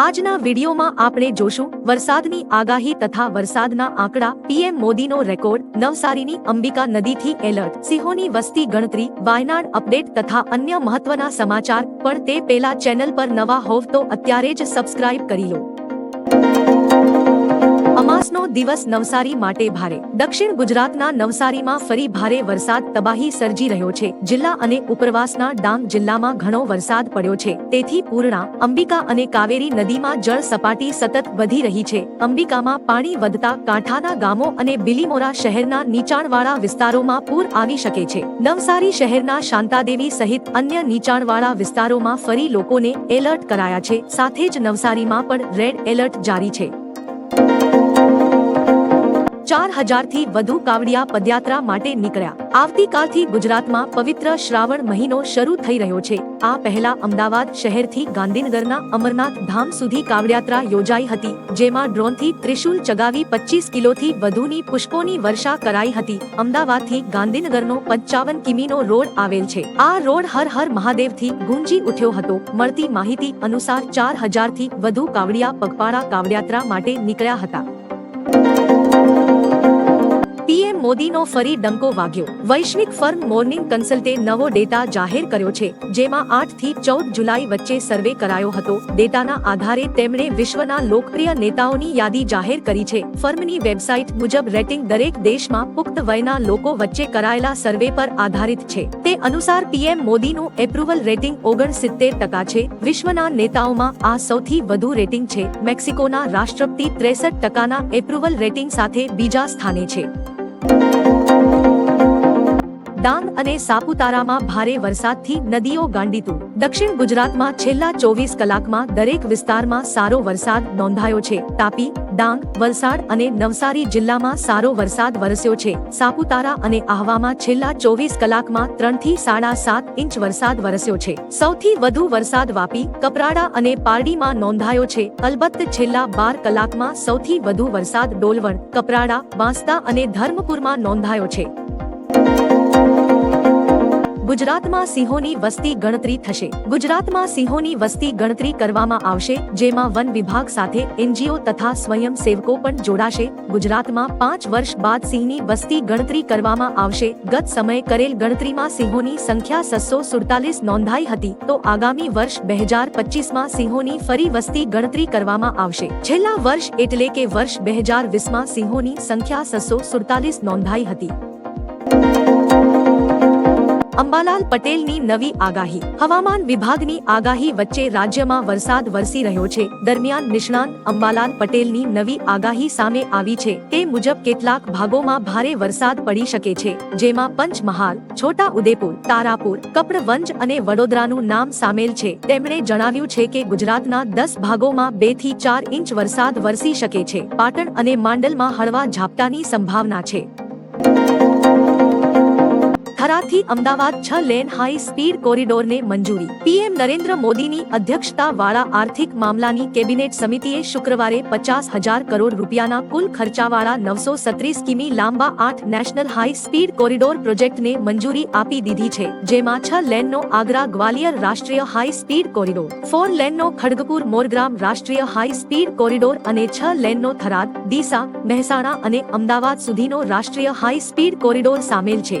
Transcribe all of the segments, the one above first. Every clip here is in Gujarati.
આજના વિડીયોમાં આપણે જોશું વરસાદની આગાહી તથા વરસાદના આંકડા. પીએમ મોદીનો રેકોર્ડ, નવસારીની અંબિકા નદીથી એલર્ટ. સિંહોની વસ્તી ગણતરી, વાયનાડ અપડેટ તથા અન્ય મહત્વના સમાચાર. પણ તે પેલા ચેનલ પર નવા હોવ તો અત્યારે જ સબસ્ક્રાઇબ કરી લો. અમાસનો દિવસ નવસારી માટે ભારે. દક્ષિણ ગુજરાતના નવસારીમાં ફરી ભારે વરસાદ તબાહી સર્જી રહ્યો છે. જિલ્લા અને ઉપરવાસના ડાંગ જિલ્લામાં ઘણો વરસાદ પડ્યો છે. તેથી પૂર્ણા, અંબિકા અને કાવેરી નદીમાં જળ સપાટી સતત વધી રહી છે. અંબિકામાં પાણી વધતા કાંઠાના ગામો અને બિલીમોરા શહેરના નીચાણવાળા વિસ્તારોમાં પૂર આવી શકે છે. નવસારી શહેરના શાંતાદેવી સહિત અન્ય નીચાણવાળા વિસ્તારોમાં ફરી લોકોને એલર્ટ કરાયા છે. સાથે જ નવસારીમાં પણ રેડ એલર્ટ જારી છે. ચાર હજારથી વધુ કાવડિયા પદયાત્રા માટે નીકળ્યા. આવતીકાલથી ગુજરાતમાં પવિત્ર શ્રાવણ મહિનો શરૂ થઈ રહ્યો છે. આ પહેલા અમદાવાદ શહેરથી ગાંધીનગરના અમરનાથ ધામ સુધી કાવડયાત્રા યોજાઈ હતી, જેમાં ડ્રોનથી ત્રિશુલ ચગાવી પચીસ કિલોથી વધુની પુષ્પોની વર્ષા કરાઈ હતી. અમદાવાદથી ગાંધીનગરનો પંચાવન કિમીનો રોડ આવેલ છે. આ રોડ હર હર મહાદેવથી ગુંજી ઉઠ્યો હતો. મળતી માહિતી અનુસાર ચાર હજારથી વધુ કાવડિયા પગપાળા કાવડયાત્રા માટે નીકળ્યા હતા. thank you પીએમ મોદીનો ફરી ડંકો વાગ્યો. વૈશ્વિક ફર્મ મોર્નિંગ કન્સલ્ટે નવો ડેટા જાહેર કર્યો છે, જેમાં આઠથી ચૌદ જુલાઈ વચ્ચે સર્વે કરાયો હતો. ડેટાના આધારે તેમણે વિશ્વના લોકપ્રિય નેતાઓની યાદી જાહેર કરી છે. ફર્મની વેબસાઇટ મુજબ રેટિંગ દરેક દેશમાં પુખ્ત વયના લોકો વચ્ચે કરાયેલા સર્વે પર આધારિત છે. તે અનુસાર પીએમ મોદીનું એપ્રુવલ રેટિંગ ઓગણસિત્તેર ટકા છે. વિશ્વના નેતાઓમાં આ સૌથી વધુ રેટિંગ છે. મેક્સિકોના રાષ્ટ્રપતિ ત્રેસઠ ટકાના એપ્રુવલ રેટિંગ સાથે બીજા સ્થાને છે. Thank you. ડાંગ અને સાપુતારામાં ભારે વરસાદથી નદીઓ ગાંડીતું. દક્ષિણ ગુજરાતમાં છેલ્લા ચોવીસ કલાકમાં દરેક વિસ્તારમાં સારો વરસાદ નોંધાયો છે. તાપી, ડાંગ, વલસાડ અને નવસારી જિલ્લામાં સારો વરસાદ વરસ્યો છે. સાપુતારા અને આહવામાં છેલ્લા ચોવીસ કલાકમાં ત્રણથી સાડા સાત ઇંચ વરસાદ વરસ્યો છે. સૌથી વધુ વરસાદ વાપી, કપરાડા અને પારડીમાં નોંધાયો છે. અલબત્ત છેલ્લા બાર કલાકમાં સૌથી વધુ વરસાદ ડોલવણ કપરાડા, વાંસદા અને ધર્મપુરમાં નોંધાયો છે. ગુજરાતમાં સિંહોની વસ્તી ગણતરી થશે. ગુજરાતમાં સિંહોની વસ્તી ગણતરી કરવામાં આવશે, જેમાં વન વિભાગ સાથે એનજીઓ તથા સ્વયંસેવકો પણ જોડાશે. ગુજરાતમાં પાંચ વર્ષ બાદ સિંહની વસ્તી ગણતરી કરવામાં આવશે. ગત સમયે કરેલ ગણતરીમાં સિંહોની સંખ્યા સસો સુડતાલીસ નોંધાઈ હતી. તો આગામી વર્ષ બે હજાર પચીસમાં સિંહોની ફરી વસ્તી ગણતરી કરવામાં આવશે. છેલ્લા વર્ષ એટલે કે વર્ષ બે હજાર વીસમાં સિંહોની સંખ્યા સસો સુડતાલીસ નોંધાઈ હતી. અંબાલાલ પટેલની નવી આગાહી. હવામાન વિભાગની આગાહી વચ્ચે રાજ્યમાં વરસાદ વરસી રહ્યો છે. દરમિયાન નિષ્ણાંત અંબાલાલ પટેલની નવી આગાહી સામે આવી છે. તે મુજબ કેટલાક ભાગોમાં ભારે વરસાદ પડી શકે છે. જેમાં પંચમહાલ છોટા ઉદેપુર તારાપુર, કપડવંજ અને વડોદરાનું નામ સામેલ છે. તેમણે જણાવ્યું છે કે ગુજરાતના દસ ભાગોમાં બેથી ચાર ઇંચ વરસાદ વરસી શકે છે. પાટણ અને માંડલમાં હળવા ઝાપટાની સંભાવના છે. થરાદથી અમદાવાદ છ લેન હાઈ સ્પીડ કોરિડોરને મંજૂરી. પીએમ નરેન્દ્ર મોદીની અધ્યક્ષતા વાળા આર્થિક મામલાની કેબિનેટ સમિતિએ શુક્રવારે પચાસ હજાર કરોડ રૂપિયાના કુલ ખર્ચાવાળા નવસો સત્રીસ કિમી લાંબા આઠ નેશનલ હાઈ સ્પીડ કોરિડોર પ્રોજેક્ટને મંજૂરી આપી દીધી છે, જેમાં છ લેનનો આગ્રા ગ્વાલિયર રાષ્ટ્રીય હાઈ સ્પીડ કોરિડોર, ફોર લેનનો ખડગપુર મોરગ્રામ રાષ્ટ્રીય હાઈ સ્પીડ કોરિડોર અને છ લેનનો થરાદ, ડીસા, મહેસાણા અને અમદાવાદ સુધીનો રાષ્ટ્રીય હાઈ સ્પીડ કોરિડોર સામેલ છે.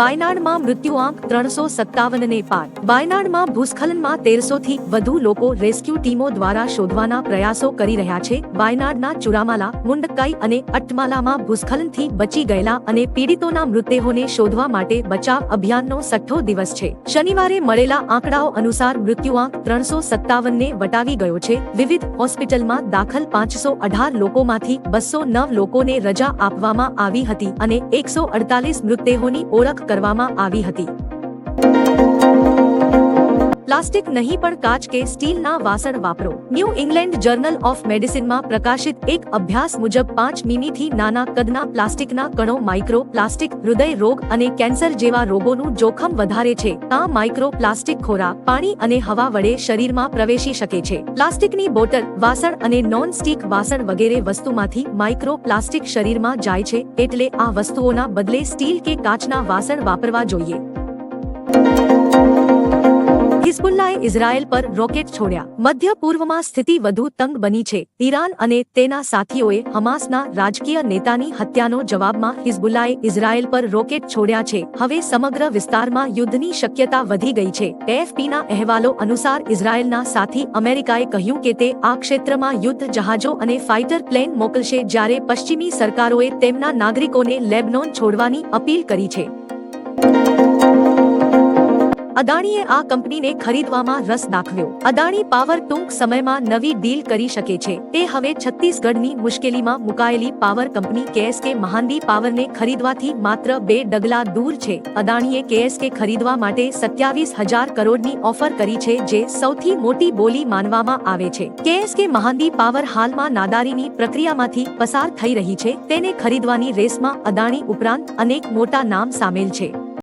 વાયનાડમાં મૃત્યુઆંક ત્રણસો સત્તાવનને પાર. વાયનાડમાં ભૂસ્ખલનમાં તેરસો થી વધુ લોકો રેસ્ક્યુ ટીમો દ્વારા શોધવાના પ્રયાસો કરી રહ્યા છે. વાયનાડના ચુરામાલા મુંડકાઈ અને અટમાલામાં ભૂસ્ખલનથી બચી ગયેલા અને પીડિતોના મૃતદેહોને શોધવા માટે બચાવ અભિયાનનો સઠ્ઠો દિવસ છે. શનિવારે મળેલા આંકડાઓ અનુસાર મૃત્યુઆંક ત્રણસો સત્તાવનને વટાવી ગયો છે. વિવિધ હોસ્પિટલમાં દાખલ પાંચસો અઢાર લોકોમાંથી બસો નવ લોકોને રજા આપવામાં આવી હતી અને એકસો અડતાલીસ મૃતદેહોની ઓળખ કરવામાં આવી હતી. પ્લાસ્ટિક નહીં પણ કાચ કે સ્ટીલના વાસણ વાપરો. ન્યૂ ઇંગ્લેન્ડ જર્નલ ઓફ મેડિસિનમાં પ્રકાશિત એક અભ્યાસ મુજબ પાંચ મિમીથી નાના કદના પ્લાસ્ટિકના કણો માઇક્રો પ્લાસ્ટિક, હૃદય રોગ અને કેન્સર જેવા રોગોનું જોખમ વધારે છે. આ માઇક્રો પ્લાસ્ટિક ખોરાક પાણી અને હવા વડે શરીરમાં પ્રવેશી શકે છે. પ્લાસ્ટિકની બોટલ, વાસણ અને નોન સ્ટીક વાસણ વગેરે વસ્તુમાંથી માઇક્રો પ્લાસ્ટિક શરીરમાં જાય છે, એટલે આ વસ્તુઓના બદલે સ્ટીલ કે કાચના વાસણ વાપરવા જોઈએ. હિઝબુલ્લાએ ઇઝરાયેલ પર રોકેટ છોડ્યા. મધ્ય પૂર્વમાં સ્થિતિ વધુ તંગ બની છે. ઈરાન અને તેના સાથીઓએ હમાસના રાજકીય નેતાની હત્યાનો જવાબમાં હિઝબુલ્લાએ ઇઝરાયેલ પર રોકેટ છોડ્યા છે. હવે સમગ્ર વિસ્તારમાં યુદ્ધની શક્યતા વધી ગઈ છે. એએફપીના અહેવાલો અનુસાર ઇઝરાયેલના સાથી અમેરિકાએ કહ્યું કે તે આ ક્ષેત્રમાં યુદ્ધ જહાજો અને ફાઇટર પ્લેન મોકલશે જ્યારે પશ્ચિમી સરકારોએ તેમના નાગરિકોને લેબનોન છોડવાની અપીલ કરી છે. અદાણીએ આ કંપનીને ખરીદવામાં રસ દાખવ્યો. અદાણી પાવર ટૂંક સમયમાં નવી ડીલ કરી શકે છે. તે હવે છત્તીસગઢની મુશ્કેલીમાં મુકાયેલી પાવર કંપની કેએસકે મહાંદી પાવરને ખરીદવાથી માત્ર બે ડગલા દૂર છે. અદાણીએ કેએસકે ખરીદવા માટે સત્યાવીસ હજાર કરોડની ઓફર કરી છે જે સૌથી મોટી બોલી માનવામાં આવે છે. કેએસકે મહાંદી પાવર હાલમાં નાદારીની પ્રક્રિયામાંથી પસાર થઈ રહી છે. તેને ખરીદવાની રેસમાં અદાણી ઉપરાંત અનેક મોટા નામ સામેલ છે.